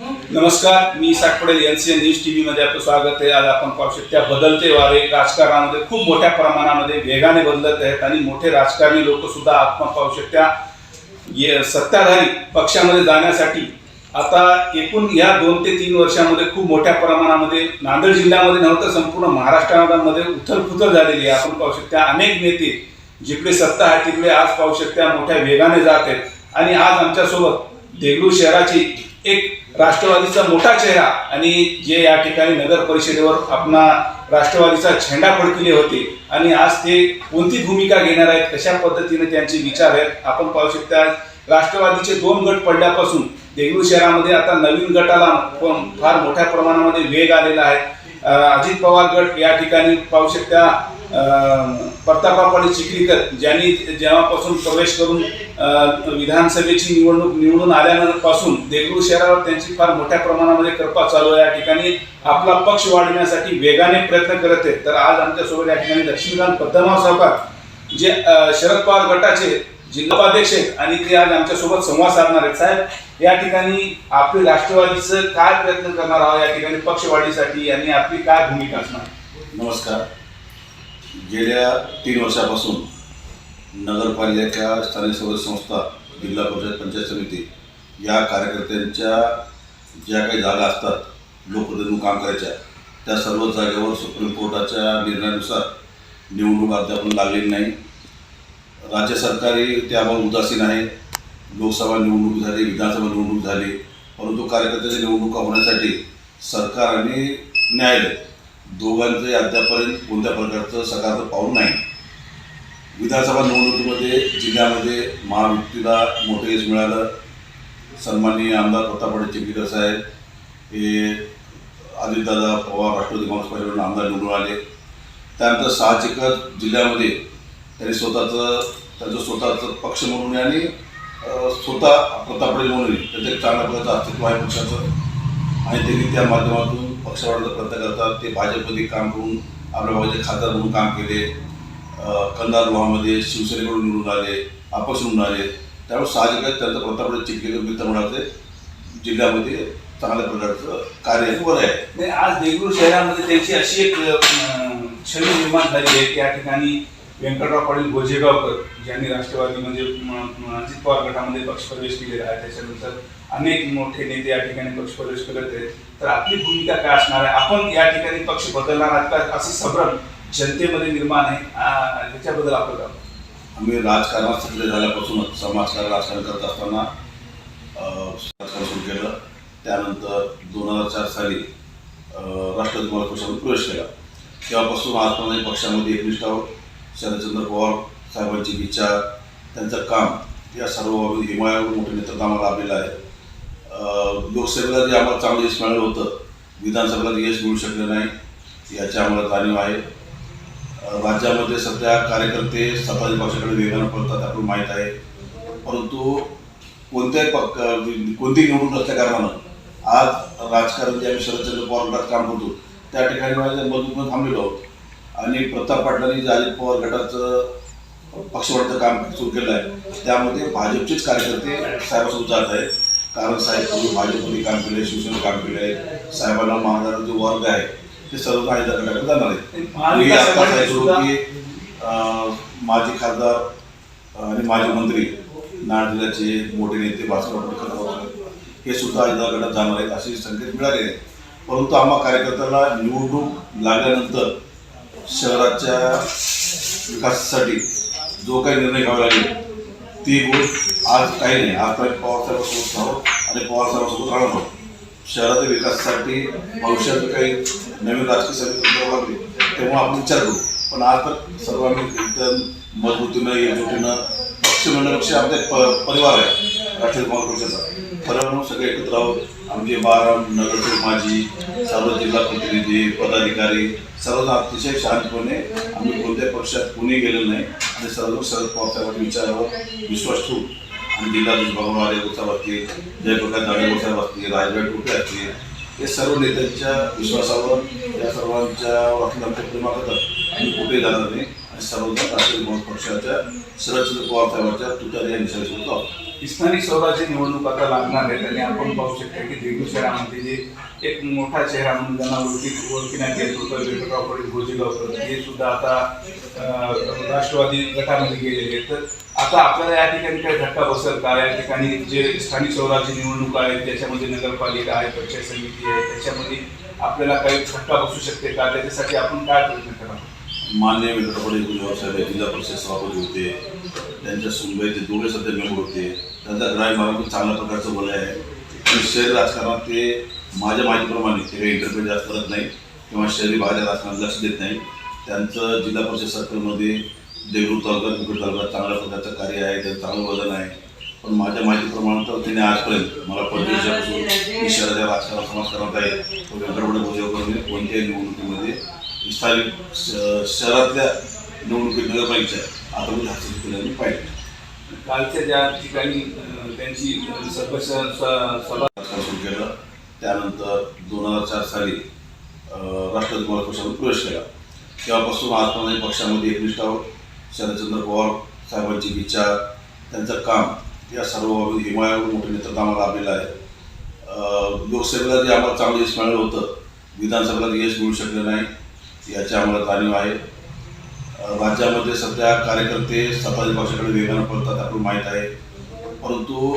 नमस्कार मी Satpade N C N news T व्हीमध्ये आपलं स्वागत आहे. आज आपण पाहू त्या बदलते वारे. राजकारणामध्ये खूप मोठ्या प्रमाणामध्ये वेगाने बदलत आहेत आणि मोठे राजकारणी लोक सुद्धा आपण पाहू शकत्या सत्ताधारी पक्षामध्ये जाण्यासाठी आता एकूण या दोन ते तीन वर्षामध्ये खूप मोठ्या प्रमाणामध्ये नांदेड जिल्ह्यामध्ये नव्हतं संपूर्ण महाराष्ट्रामध्ये उथलपुथल झालेली आहे. आपण पाहू शकता अनेक नेते जिकडे सत्ता आहे तिकडे आज पाहू शकत्या मोठ्या वेगाने जात आहेत. आणि आज आमच्यासोबत देगलूर शहराची एक राष्ट्रवादीचा मोठा चेहरा आणि जे या ठिकाणी नगर परिषदेवर आपला राष्ट्रवादीचा झेंडा फडकले होते आणि आज ते कोणती भूमिका घेणार आहेत कशा पद्धतीने त्यांचे विचार आहेत आपण पाहू शकता. राष्ट्रवादीचे दोन गट पडल्यापासून देगलूर शहरामध्ये आता नवीन गटाला फार मोठ्या प्रमाणामध्ये वेग आलेला आहे. अजित पवार गट या ठिकाणी पाहू शकता. अं, प्रतापापाडी चिखलीकर ज्यांनी जेव्हापासून प्रवेश करून विधानसभेची निवडणूक निवडून आल्यापासून देगलूर शहरावर त्यांची फार मोठ्या प्रमाणामध्ये कृपा चालू आहे. या ठिकाणी आपला पक्ष वाढवण्यासाठी वेगाने प्रयत्न करत आहेत. तर आज आमच्यासोबत या ठिकाणी लक्ष्मीकांत पद्मनाभ सावकार जे शरद पवार गटाचे जिल्हा उपाध्यक्ष आहेत आणि ते आज आमच्यासोबत संवाद साधणार आहेत. साहेब या ठिकाणी आपले राष्ट्रवादीचं काय प्रयत्न करणार आहोत? या ठिकाणी पक्षवाढीसाठी आणि आपली काय भूमिका असणार? नमस्कार. गेल्या तीन वर्षापासून नगरपालिका स्थानिक स्वराज्य संस्था जिल्हा परिषद पंचायत समिती या कार्यकर्त्यांच्या ज्या काही जागा असतात लोकप्रतिनिधी काम करायच्या त्या सर्व जागेवर सुप्रीम कोर्टाच्या निर्णयानुसार निवडणूक अद्याप लागलेली नाही. राज्य सरकारही त्यावर उदासीन आहे. लोकसभा निवडणूक झाली विधानसभा निवडणूक झाली परंतु कार्यकर्त्याच्या निवडणुका होण्यासाठी सरकार आणि न्यायालय दोघांचे अद्यापर्यंत कोणत्या प्रकारचं सकारात्मक पाऊल नाही. विधानसभा निवडणुकीमध्ये जिल्ह्यामध्ये महायुतीला मोठं यश मिळालं. सन्माननीय आमदार प्रतापडे चिखलीकर साहेब हे आदितदादा पवार राष्ट्रवादी काँग्रेस पार्टीवरून आमदार निवडून आले. त्यानंतर साहजिकच जिल्ह्यामध्ये त्यांनी स्वतःचं त्यांचं स्वतःचं पक्ष म्हणून आणि स्वतः प्रतापडे म्हणून त्यांचं एक चांगल्या प्रकारचं अस्तित्व आहे पक्षाचं. आणि त्यांनी त्या माध्यमातून पक्ष वाढवण्याचा प्रयत्न करतात. ते भाजपमध्ये काम करून आपल्या भागाचे खासदार म्हणून काम केले. कंधार गृहामध्ये शिवसेनेकडून निवडून आले अपक्ष निवडून आले त्यामुळे साहजिकच त्यांचं प्रतापवाडी चिखलीकर मित्रमंडळाचे जिल्ह्यामध्ये चांगल्या प्रकारचं कार्य वर आहे नाही, आज देगलूर शहरामध्ये त्यांची अशी एक अं, छवी निर्माण झाली आहे. की या ठिकाणी व्यंकटराव पाटील गोजेगावकर ज्यांनी राष्ट्रवादी म्हणजे अजित पवार गटामध्ये पक्षप्रवेश केलेला आहे. त्याच्यानंतर अनेक मोठे नेते या ठिकाणी पक्षप्रवेश करत आहेत. तर आपली भूमिका काय असणार आहे? आपण या ठिकाणी पक्ष बदलणार आहात का? असं संभ्रम जनतेमध्ये निर्माण आहे. त्याच्याबद्दल आपलं काम आम्ही राजकारणात सक्रिय झाल्यापासूनच समाजकारण राजकारण करत असताना सुरू केलं. त्यानंतर दोन हजार चार साली राष्ट्रवादी काँग्रेस पक्षामध्ये प्रवेश केला. तेव्हापासून आजपर्यंत पक्षामध्ये एकनिष्ठ आहोत. शरदचंद्र पवार साहेबांची विचार त्यांचं काम या सर्व बाबी हिमालयावर मोठं नेतृत्व आम्हाला लाभलेलं आहे. लोकसभेला जे आम्हाला चांगलं यश मिळालं होतं विधानसभेला यश मिळू शकलं नाही याची आम्हाला जाणीव आहे. राज्यामध्ये सध्या कार्यकर्ते सत्ताधारी पक्षाकडे वेगानं पळतात आपण माहीत आहे. परंतु कोणत्याही पक्ष कोणतीही निवडणूक असल्या कारणानं आज राजकारण जे आम्ही शरदचंद्र पवार गटात काम करतो त्या ठिकाणी माझ्या मधून थांबलेलो आहोत. आणि प्रताप पाटलांनी जे अजित पवार गटाचं पक्षवाढीचं काम सुरू केलं आहे त्यामध्ये भाजपचेच कार्यकर्ते साहेबासोबत जात आहेत. कारण साहेब पूर्वी भाजपमध्ये काम केले शिवसेनेत काम केले आहे साहेबांना महाराजांचा जो वर्ग आहे ते सर्व काही गटाकडे जाणार आहेत. की माजी खासदार आणि माजी मंत्री नांदेड जिल्ह्याचे मोठे नेते भास्कर हे सुद्धा अजित गटात जाणार आहेत असे संकेत मिळाले आहेत. परंतु आम्हा कार्यकर्त्याला निवडणूक लागल्यानंतर शहराच्या विकासासाठी जो काही निर्णय घ्यावा लागेल ती गोष्ट आज काही नाही. आज काही पवारसाहेबांसोबत आहोत आणि पवारसाहेबांसोबत राहणार आहोत. शहराच्या विकासासाठी भविष्यात काही नवीन राजकीय समिती करावं लागली तेव्हा आपण विचार करू. पण आज तर सर्वांनी एकदम मजबूतीनं एकजुटीनं पक्ष म्हणण्यापेक्षा आमचा एक प- परिवार आहे राष्ट्रीय काँग्रेस पक्षाचा परिवार म्हणून सगळे एकत्र आहोत. आमचे बारा नगरसेवक माजी सर्व जिल्हा प्रतिनिधी पदाधिकारी सर्वजण अतिशय शांतपणे आम्ही कोणत्याही पक्षात कुणी गेलेलं नाही. आणि सर्व सर्व पक्षावर विचारावर विश्वास ठेवू आणि जिल्हा भगवान आले साहेब असतील जयप्रकाश दांडेकर साहेब असतील राजभाई टोपे असतील हे सर्व नेत्यांच्या विश्वासावर या सर्वांच्या वाटलं आमच्या प्रेमाकरता आणि कुठे जाणार नाही. आणि सर्वजण राष्ट्रवादी काँग्रेस पक्षाच्या शरदचंद्र पवार साहेबांच्या तुतारी या आहोत स्थानिक स्वराज्य निवडणूक आता लागणार आहेत आणि आपण पाहू शकता की देगू शहरामध्ये जे एक मोठा चेहरा म्हणून ज्यांना ओळखी ओळखण्यात येत होतं व्यंकटराव पाटील गोजीगावकर हे सुद्धा आता राष्ट्रवादी गटामध्ये गेलेले तर आता आपल्याला या ठिकाणी काही धक्का बसेल का या ठिकाणी जे स्थानिक स्वराज्य निवडणूक आहेत त्याच्यामध्ये नगरपालिका आहे पंचायत समिती आहे त्याच्यामध्ये आपल्याला काही धक्का बसू शकते का त्याच्यासाठी आपण काय प्रयत्न मान्य व्यंकटपडे गुजराव साहेब जिल्हा परिषद सभापती होते. त्यांच्या सुनबाईचे दोघे सध्या मेंबर होते. त्यांचा ग्रामीण भागातून चांगल्या प्रकारचं बोल आहे. पण शहरी राजकारणात ते माझ्या माहितीप्रमाणे ते काही इंटरप्रेट जास्त करत नाही किंवा शहरी भागाच्या राजकारणात लक्ष देत नाही त्यांचं जिल्हा परिषद सर्कलमध्ये देगलूर तालुक्यात मुखेड तालुक्यात चांगल्या प्रकारचं कार्य आहे. त्यांचं चांगलं वजन आहे. पण माझ्या माहितीप्रमाणे तर त्यांनी आजपर्यंत मला पंचवीस शहराच्या राजकारणात समाजकारणात आहे. तो व्यंकटपडे भोजेवकरने कोणत्याही निवडणुकीमध्ये स्थानिक शहरातल्या निवडणुकीत नगरपालिकेच्या आता मी हास्य केल्याने पाहिजे कालच्या ज्या ठिकाणी त्यांची अं, सदस्य स- सभा सुरू केलं त्यानंतर दोन हजार चार साली राष्ट्रवादी काँग्रेस पक्षामध्ये प्रवेश केला. तेव्हापासून आजपर्यंत पक्षामध्ये एकनिष्ठ आहोत. शरदचंद्र पवार साहेबांची विचार त्यांचं काम या सर्व बाबतीत हिमालयावर मोठं नेतृत्व आम्हाला लाभलेलं आहे. लोकसभेला जे आम्हाला चांगलं यश मिळालं होतं विधानसभेला यश मिळू शकलं नाही. याची आम्हाला जाणीव आहे राज्यामध्ये सध्या कार्यकर्ते सत्ताधारी पक्षाकडे वेगानं पडतात आपण माहीत आहे. परंतु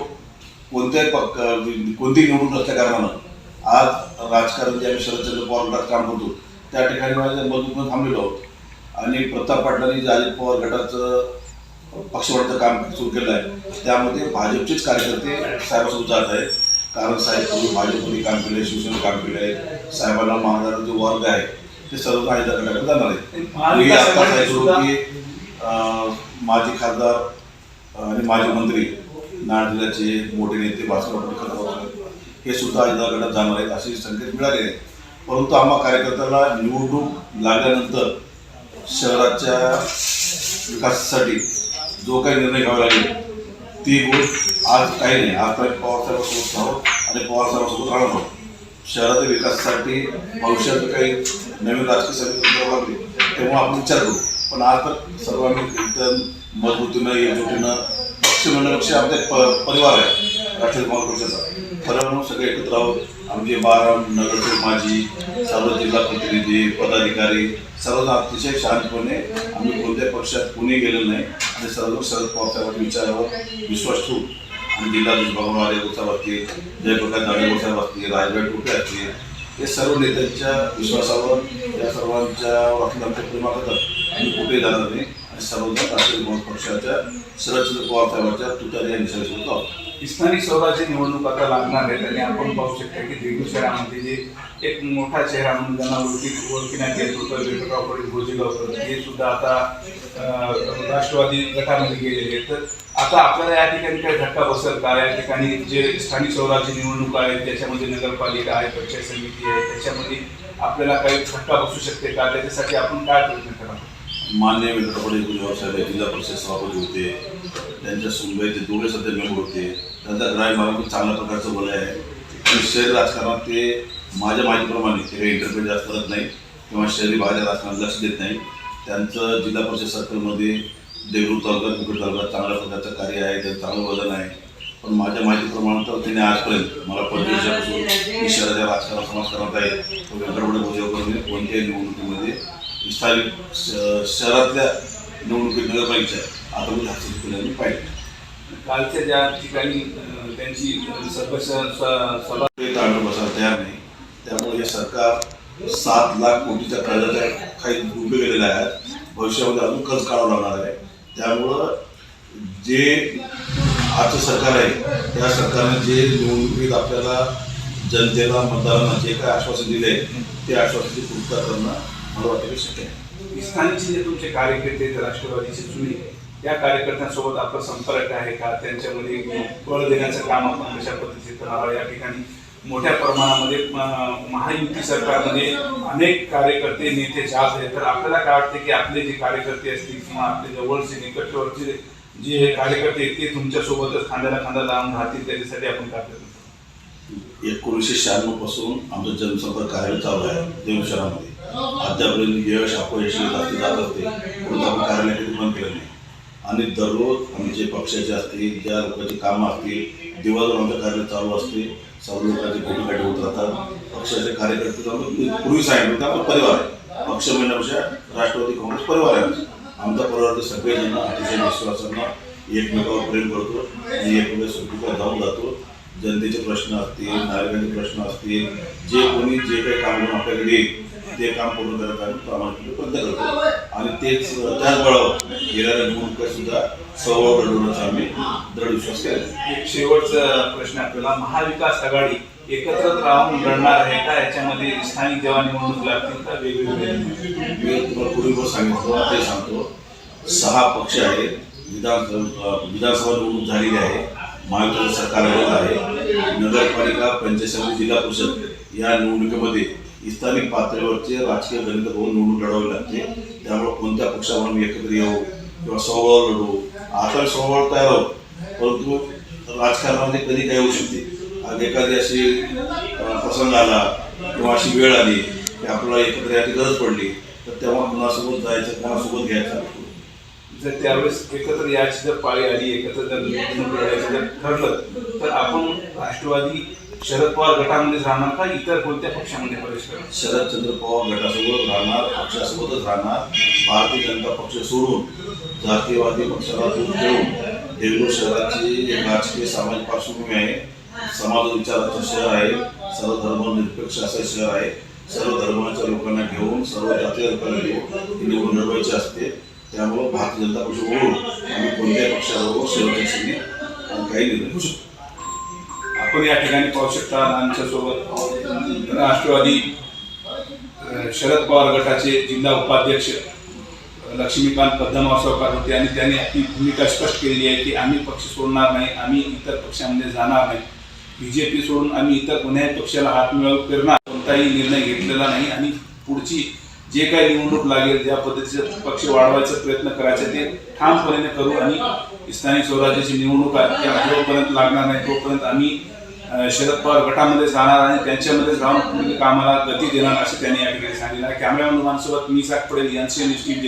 कोणत्याही पक्ष कोणतीही निवडणूक असल्या कारणानं आज राजकारण जे आम्ही शरदचंद्र पवार गटात काम करतो त्या ठिकाणी माझ्या मजबूत थांबलेलो आहोत. आणि प्रताप पाटलांनी जे अजित पवार गटाचं पक्षवाढचं काम सुरू केलं आहे त्यामध्ये भाजपचेच कार्यकर्ते साहेबासोबत जात आहेत. कारण साहेब तुम्ही भाजपमध्ये काम केलं शिवसेनेत काम केलं आहे साहेबांना महाराजांचा जो वर्ग आहे ते सर्व गटाकडे जाणार आहे. मी आता की माजी खासदार आणि माजी मंत्री नांदेड जिल्ह्याचे मोठे नेते भास्कर पाटील हे सुद्धा गटात जाणार आहेत असे संकेत मिळाले आहेत. परंतु आम्हा कार्यकर्त्याला निवडणूक लागल्यानंतर शहराच्या विकासासाठी जो काही निर्णय घ्यावा लागेल ती गोष्ट आज काही नाही. आज काही पवार साहेबांसोबत आहोत आणि पवार साहेबांसोबत राहणार आहोत. शहराच्या विकासासाठी भविष्यात काही नवीन राजकीय समिती लागली तेव्हा आपण विचार करू. पण आज तर सर्वांनी एकदम मजबूतीनं एकजुटीनं पक्ष म्हणण्यापेक्षा आमचा एक प- परिवार आहे राष्ट्रीय काँग्रेस पक्षाचा परिवार सगळे एकत्र आहोत. आमचे बारा नगरसेवक माजी सर्व जिल्हा प्रतिनिधी पदाधिकारी सर्व अतिशय शांतपणे आम्ही कोणत्याही पक्षात कुणी गेलेलो नाही. आणि सर्व शरद पवार विचारावर विश्वास ठेवू आणि जिल्हाधीश भगवान आले साहेब असतील जयप्रकाश दांडेकर उत्सव असतील राजभाई टोपे असतील हे सर्व नेत्यांच्या विश्वासावर या सर्वांच्या वाटून प्रेमा करतात आणि कुठे जाणार नाही. आणि सर्वजण राष्ट्रवादी पक्षाच्या शरदचंद्र पवार साहेबांच्या तुतारी या स्थानिक स्वराज्य निवडणूक आता लागणार आहेत आणि आपण पाहू शकता की देगू शहरामध्ये जे एक मोठा चेहरा म्हणून ज्यांना ओळखी ओळखण्यात येत होतं व्यंकटराव पाटील भोजीगावकर हे सुद्धा आता राष्ट्रवादी गटामध्ये गेलेले आहेत. तर आता आपल्याला या ठिकाणी काही धक्का बसेल का? या ठिकाणी जे स्थानिक स्वराज्य निवडणूक आहेत त्याच्यामध्ये नगरपालिका आहे पंचायत समिती आहे त्याच्यामध्ये आपल्याला काही धक्का बसू शकते का? त्याच्यासाठी आपण काय प्रयत्न करा मान्य व्यंकटपडे गुरुवासाहेब जिल्हा परिषद सभापती होते त्यांच्या सुनबाईचे दोघे सध्या मेंबर होते. त्यांचा ग्रामीण भागातून चांगल्या प्रकारचं बोल आहे. शहरी राजकारणात ते माझ्या माहितीप्रमाणे ते काही इंटरप्रेट जास्त करत नाही किंवा शहरी बाहेर राजकारणात लक्ष देत नाही. त्यांचं जिल्हा परिषद सर्कलमध्ये देवरूर तालुका कुकड तालुका चांगल्या प्रकारचं कार्य आहे त्यांचं चांगलं वजन आहे. पण माझ्या माहितीप्रमाणे तर त्यांनी आजपर्यंत मला पंचवीस वर्षापासून मी शहराच्या राजकारणात आहे. तो व्यंकटपडे कोणत्याही निवडणुकीमध्ये स्थानिक शहरातल्या निवडणुकीत नगरपालिकेच्या आता हास्य केल्याने पाहिजे. कालच्या ज्या ठिकाणी त्यांची सदस्य स- सभा बसायला तयार नाही. त्यामुळे हे सरकार सात लाख कोटीच्या कर्जाच्या काही उभे केलेले आहेत. भविष्यामध्ये अजून कर्ज काढावं लागणार आहे. त्यामुळं जे आजचं सरकार आहे त्या सरकारने जे निवडणुकीत आपल्याला जनतेला मतदारांना जे काय आश्वासन दिले ते आश्वासनाची पूर्तता करणं मला वाटतं की शक्य आहे जे तुमचे कार्यकर्ते राष्ट्रवादीचे जुने त्या कार्यकर्त्यांसोबत आपला संपर्क आहे का? त्यांच्यामध्ये बळ देण्याचं काम आपण कशा पद्धतीने करावं या ठिकाणी मोठ्या प्रमाणामध्ये महायुती सरकारमध्ये अनेक कार्यकर्ते नेते जात आहेत. तर आपल्याला काय वाटतं की आपले जे कार्यकर्ते असतील किंवा आपले जवळचे निकटवरचे जे कार्यकर्ते आहेत ते तुमच्यासोबतच खांद्याला खांदा लावून राहतील त्याच्यासाठी आपण काय करतो एकोणीसशे शहाण्णवपासून आमचं जनसंपर्क कार्यालय चालू आहे देव शहरामध्ये अद्यापर्यंत यश अपयश येत असते जात असते म्हणून आपण कार्यालय कधी केलं नाही. आणि दररोज आमचे पक्षाचे असतील ज्या लोकांची कामं असतील दिवसभर आमचं कार्य चालू असते. सर्व लोकांचे भेटीगाठी होत राहतात. पक्षाचे कार्यकर्ते पूर्वी सांगितलं होतं परिवार आहे. पक्ष म्हणण्यापेक्षा राष्ट्रवादी काँग्रेस परिवार आहे आमचा. परिवार सगळेजण अतिशय विश्वासानं एकमेकावर प्रेम करतो आणि एकमेकांच्या सुखदुःखात जाऊन जातो. जनतेचे प्रश्न असतील नागरिकांचे प्रश्न असतील जे कोणी जे काही काम करून आपल्याकडे येईल ते काम पूर्ण करत आम्ही प्रामाणिकपणे प्रयत्न करतो. आणि तेच त्याच बळावर गेल्या निवडणुकीत सुद्धा सहभाग घडवण्याचा आम्ही दृढ विश्वास केला. एक शेवटचा प्रश्न आपल्याला. महाविकास आघाडी एकत्र राहून लढणार आहे का? याच्यामध्ये स्थानिक जेव्हा निवडणूक लागतील का? वेगवेगळे? मी तुम्हाला पूर्वी सांगितलं ते सांगतो. सहा पक्ष आहेत. विधान विधानसभा निवडणूक झालेली आहे. महाविकास सरकार आहे. नगरपालिका पंचायत समिती जिल्हा परिषद या निवडणुकीमध्ये स्थानिक पातळीवरचे राजकीय गणित होऊन निवडून लढावे लागते. त्यामुळे कोणत्या पक्षावर आम्ही एकत्र येऊ किंवा स्वबळ लढू? आता स्वबळ तयार आहोत. परंतु राजकारणामध्ये कधी काय होऊ शकते. आज एखादी अशी प्रसंग आला किंवा अशी वेळ आली की आपल्याला एकत्र याची गरज पडली तर तेव्हा कुणासोबत जायचं कुणासोबत घ्यायचं? जर त्यावेळेस एकत्र याची जर पाळी आली एकत्र जर निवडणूक लढायचं जर ठरलं तर आपण राष्ट्रवादी शरद पवार गटामध्येच राहणार का इतर कोणत्या पक्षामध्ये प्रवेश करणार? शरदचंद्र पवार गटासोबत राहणार पक्षासोबतच राहणार भारतीय जनता पक्ष सोडून जातीयवादी पक्षाला दूर ठेवून देगलूर शहराची एक राजकीय सामाजिक पार्श्वभूमी आहे. समाज विचाराचं शहर आहे. सर्व धर्मनिरपेक्ष असं शहर आहे. सर्व धर्माच्या लोकांना घेऊन सर्व जातीय लोकांना घेऊन ही निवडून लढवायची असते. त्यामुळं भारतीय जनता पक्ष ओढून आम्ही कोणत्याही पक्षाबरोबर शेवटच्या आम्ही काही निर्णय घेऊ शकतो. आपण या ठिकाणी पाहू शकता आमच्यासोबत राष्ट्रवादी शरद पवार गटाचे जिल्हा उपाध्यक्ष लक्ष्मीकांत पद्मनाभसावकार होते आणि त्यांनी आपली भूमिका स्पष्ट केलेली आहे की आम्ही पक्ष सोडणार नाही आम्ही इतर पक्षामध्ये जाणार नाही. बी जे पी सोडून आम्ही इतर कोणत्याही पक्षाला हात मिळवून करणार कोणताही निर्णय घेतलेला नाही आणि पुढची जे काही निवडणूक लागेल ज्या पद्धतीचे पक्ष वाढवायचा प्रयत्न करायचे ते ठामपणे करू आणि स्थानिक स्वराज्याची निवडणूक आहे त्या जोपर्यंत लागणार नाही तोपर्यंत आम्ही शरद पवार गटामध्येच राहणार आणि त्यांच्यामध्येच राहून कामाला गती देणार असं त्यांनी या ठिकाणी सांगितलं कॅमेरामॅन मानसोबत मी साक पडेल यांचे निश्चित